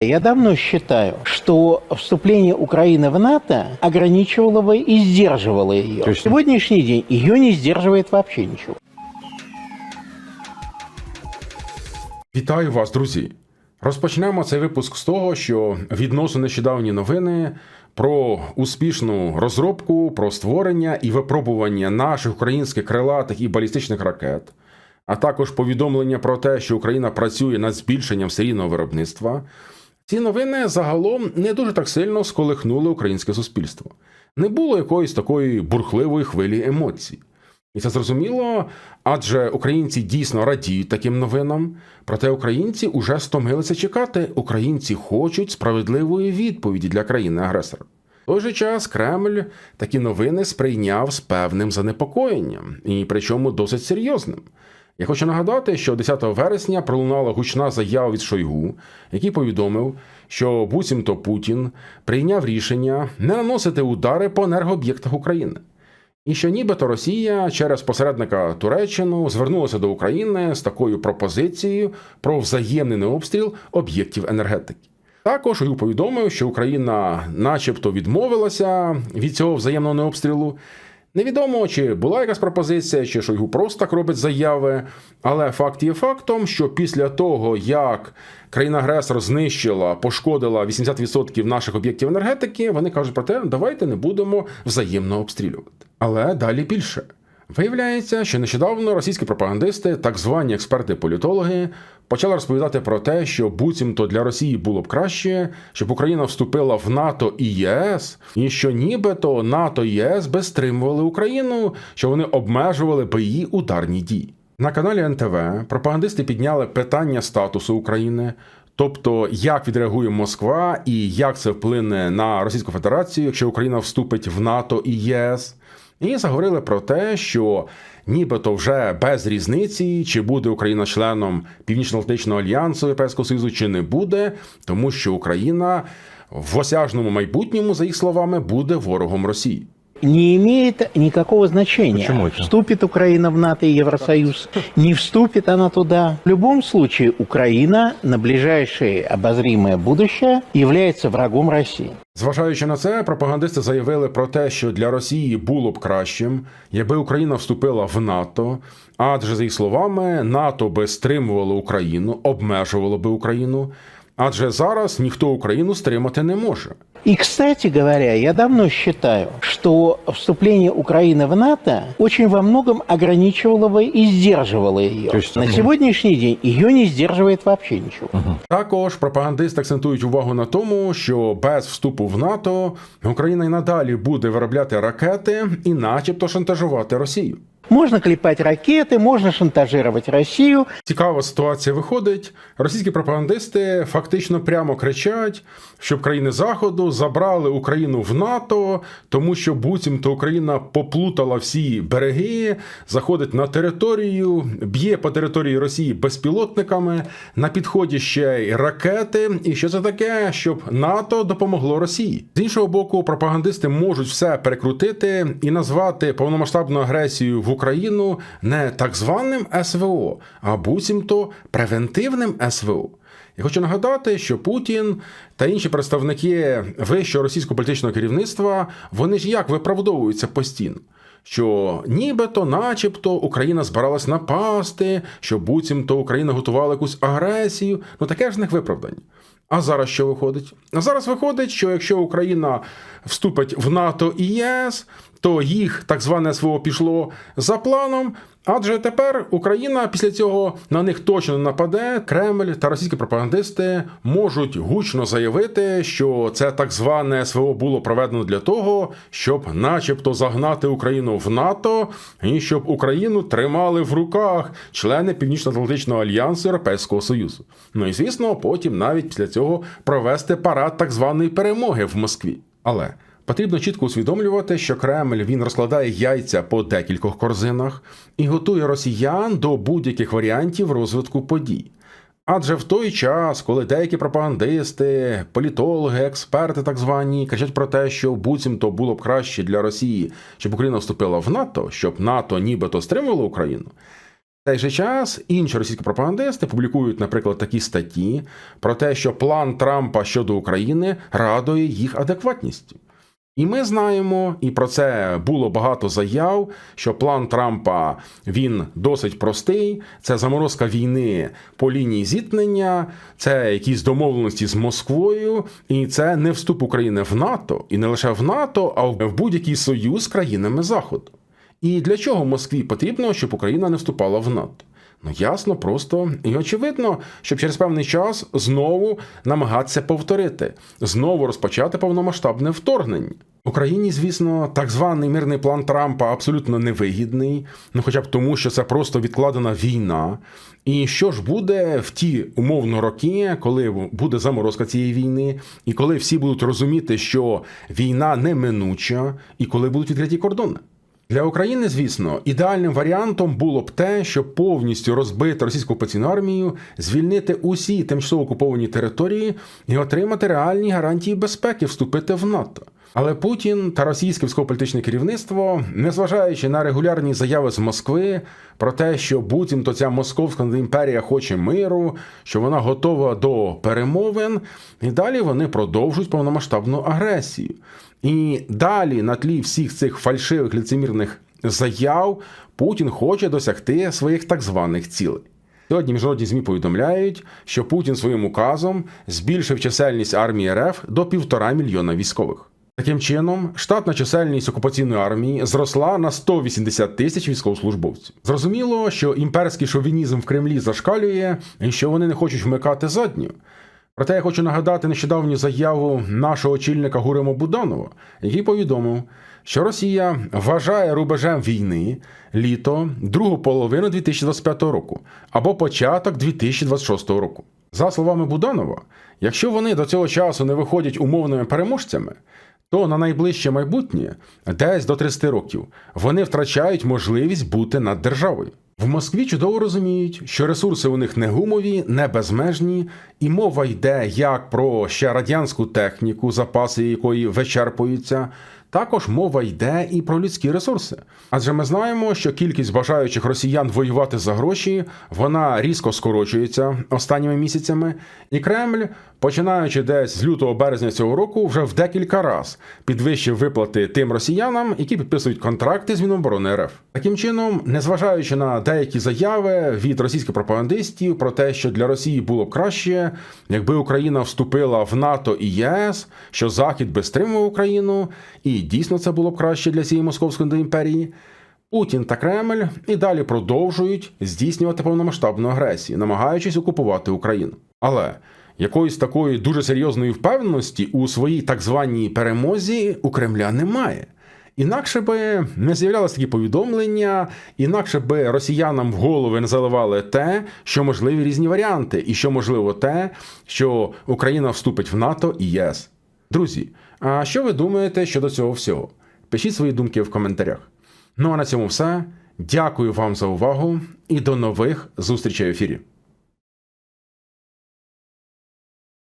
Я давно считаю, что вступление Украины в НАТО ограничивало бы и сдерживало ее. То Сегодняшний день ее не сдерживает вообще ничего. Вітаю вас, друзі! Розпочнемо цей випуск з того, що відносно нещодавні новини про успішну розробку, про створення і випробування наших українських крилатих і балістичних ракет, а також повідомлення про те, що Україна працює над збільшенням серійного виробництва. Ці новини загалом не дуже так сильно сколихнули українське суспільство. Не було якоїсь такої бурхливої хвилі емоцій. І це зрозуміло, адже українці дійсно радіють таким новинам. Проте українці уже стомилися чекати. Українці хочуть справедливої відповіді для країни-агресора. Той же час Кремль такі новини сприйняв з певним занепокоєнням, і причому досить серйозним. Я хочу нагадати, що 10 вересня пролунала гучна заява від Шойгу, який повідомив, що буцімто Путін прийняв рішення не наносити удари по енергооб'єктах України. І що нібито Росія через посередника Туреччину звернулася до України з такою пропозицією про взаємний необстріл об'єктів енергетики. Також Шойгу повідомив, що Україна, начебто, відмовилася від цього взаємного необстрілу. Невідомо, чи була якась пропозиція, чи Шойгу просто так робить заяви. Але факт є фактом, що після того, як країна-агресор знищила, пошкодила 80% наших об'єктів енергетики, вони кажуть про те, давайте не будемо взаємно обстрілювати. Але далі більше. Виявляється, що нещодавно російські пропагандисти, так звані експерти-політологи, почали розповідати про те, що буцімто для Росії було б краще, щоб Україна вступила в НАТО і ЄС, і що нібито НАТО і ЄС би стримували Україну, що вони обмежували би її ударні дії. На каналі НТВ пропагандисти підняли питання статусу України. Тобто, як відреагує Москва і як це вплине на Російську Федерацію, якщо Україна вступить в НАТО і ЄС, і заговорили про те, що нібито вже без різниці, чи буде Україна членом Північно-Атлантичного альянсу Європейського Союзу, чи не буде, тому що Україна в осяжному майбутньому, за їх словами, буде ворогом Росії. Не имеет никакого значения, Почему это? вступит Украина в НАТО и Евросоюз, не вступит она туда. В любом случае, Украина на ближайшее обозримое будущее является врагом России. Зважаючи на це, пропагандисти заявили про те, що для Росії було б кращим, якби Україна вступила в НАТО, адже за їх словами, НАТО би стримувало Україну, обмежувало би Україну. Адже зараз ніхто Україну стримати не може. И, кстати говоря, я давно считаю, что вступление Украины в НАТО очень во многом ограничивало бы и сдерживало ее. Есть, На сегодняшний день ее не сдерживает вообще ничего. Також пропагандисти акцентують увагу на тому, що без вступу в НАТО Україна й надалі буде виробляти ракети і, начебто, шантажувати Росію. Можно клепать ракеты, можно шантажировать Россию, Цікава ситуація виходить. Російські пропагандисти фактично прямо кричать, щоб країни Заходу забрали Україну в НАТО, тому що буцімто Україна поплутала всі береги, заходить на територію, б'є по території Росії безпілотниками, на підході ще й ракети. І що це таке, щоб НАТО допомогло Росії? З іншого боку, пропагандисти можуть все перекрутити і назвати повномасштабну агресію в Україну не так званим СВО, а буцімто превентивним СВО. Я хочу нагадати, що Путін та інші представники вищого російського політичного керівництва вони ж як виправдовуються постійно. Що нібито, начебто, Україна збиралась напасти, що буцімто Україна готувала якусь агресію. Ну таке ж в них виправдання. А зараз що виходить? А зараз виходить, що якщо Україна вступить в НАТО і ЄС, то їх так зване СВО пішло за планом. Адже тепер Україна після цього на них точно нападе. Кремль та російські пропагандисти можуть гучно заявити, що це так зване СВО було проведено для того, щоб, начебто, загнати Україну в НАТО і щоб Україну тримали в руках члени Північно-Атлантичного альянсу Європейського Союзу. Ну і звісно, потім навіть після цього провести парад так званої перемоги в Москві. Але Потрібно чітко усвідомлювати, що Кремль він розкладає яйця по декількох корзинах і готує росіян до будь-яких варіантів розвитку подій. Адже в той час, коли деякі пропагандисти, політологи, експерти так звані кричать про те, що буцімто було б краще для Росії, щоб Україна вступила в НАТО, щоб НАТО нібито стримувало Україну. Той же час інші російські пропагандисти публікують, наприклад, такі статті про те, що план Трампа щодо України радує їх адекватністю. І ми знаємо, і про це було багато заяв, що план Трампа він досить простий. Це заморозка війни по лінії зіткнення, це якісь домовленості з Москвою, і це не вступ України в НАТО, і не лише в НАТО, а в будь-який союз з країнами Заходу. І для чого Москві потрібно, щоб Україна не вступала в НАТО? Ну ясно, просто і очевидно, щоб через певний час знову намагатися повторити, знову розпочати повномасштабне вторгнення. Україні, звісно, так званий мирний план Трампа абсолютно невигідний, ну хоча б тому, що це просто відкладена війна. І що ж буде в ті умовно роки, коли буде заморозка цієї війни, і коли всі будуть розуміти, що війна неминуча, і коли будуть відкриті кордони? Для України, звісно, ідеальним варіантом було б те, щоб повністю розбити російську окупаційну армію, звільнити усі тимчасово окуповані території і отримати реальні гарантії безпеки вступити в НАТО. Але Путін та російське військово-політичне керівництво, незважаючи на регулярні заяви з Москви про те, що буцімто ця московська імперія хоче миру, що вона готова до перемовин, і далі вони продовжують повномасштабну агресію. І далі, на тлі всіх цих фальшивих лицемірних заяв, Путін хоче досягти своїх так званих цілей. Сьогодні міжнародні ЗМІ повідомляють, що Путін своїм указом збільшив чисельність армії РФ до півтора мільйона військових. Таким чином, штатна чисельність окупаційної армії зросла на 180 тисяч військовослужбовців. Зрозуміло, що імперський шовінізм в Кремлі зашкалює і що вони не хочуть вмикати задню. Проте я хочу нагадати нещодавню заяву нашого очільника Гурема Буданова, який повідомив, що Росія вважає рубежем війни літо другу половину 2025 року або початок 2026 року. За словами Буданова, якщо вони до цього часу не виходять умовними переможцями, то на найближче майбутнє, десь до 30 років, вони втрачають можливість бути над державою. В Москві чудово розуміють, що ресурси у них не гумові, не безмежні, і мова йде як про ще радянську техніку, запаси якої вичерпуються. Також мова йде і про людські ресурси. Адже ми знаємо, що кількість бажаючих росіян воювати за гроші вона різко скорочується останніми місяцями, і Кремль, починаючи десь з лютого березня цього року, вже в декілька раз підвищив виплати тим росіянам, які підписують контракти з Міноборони РФ. Таким чином, незважаючи на деякі заяви від російських пропагандистів про те, що для Росії було б краще, якби Україна вступила в НАТО і ЄС, що Захід би стримував Україну, і дійсно це було краще для цієї московської імперії. Путін та Кремль і далі продовжують здійснювати повномасштабну агресію, намагаючись окупувати Україну. Але якоїсь такої дуже серйозної впевненості у своїй так званій перемозі у Кремля немає. Інакше би не з'являлися такі повідомлення, інакше би росіянам в голови не заливали те, що можливі різні варіанти, і що можливо те, що Україна вступить в НАТО і ЄС. Друзі, а що ви думаєте щодо цього всього? Пишіть свої думки в коментарях. Ну а на цьому все. Дякую вам за увагу і до нових зустрічей в ефірі.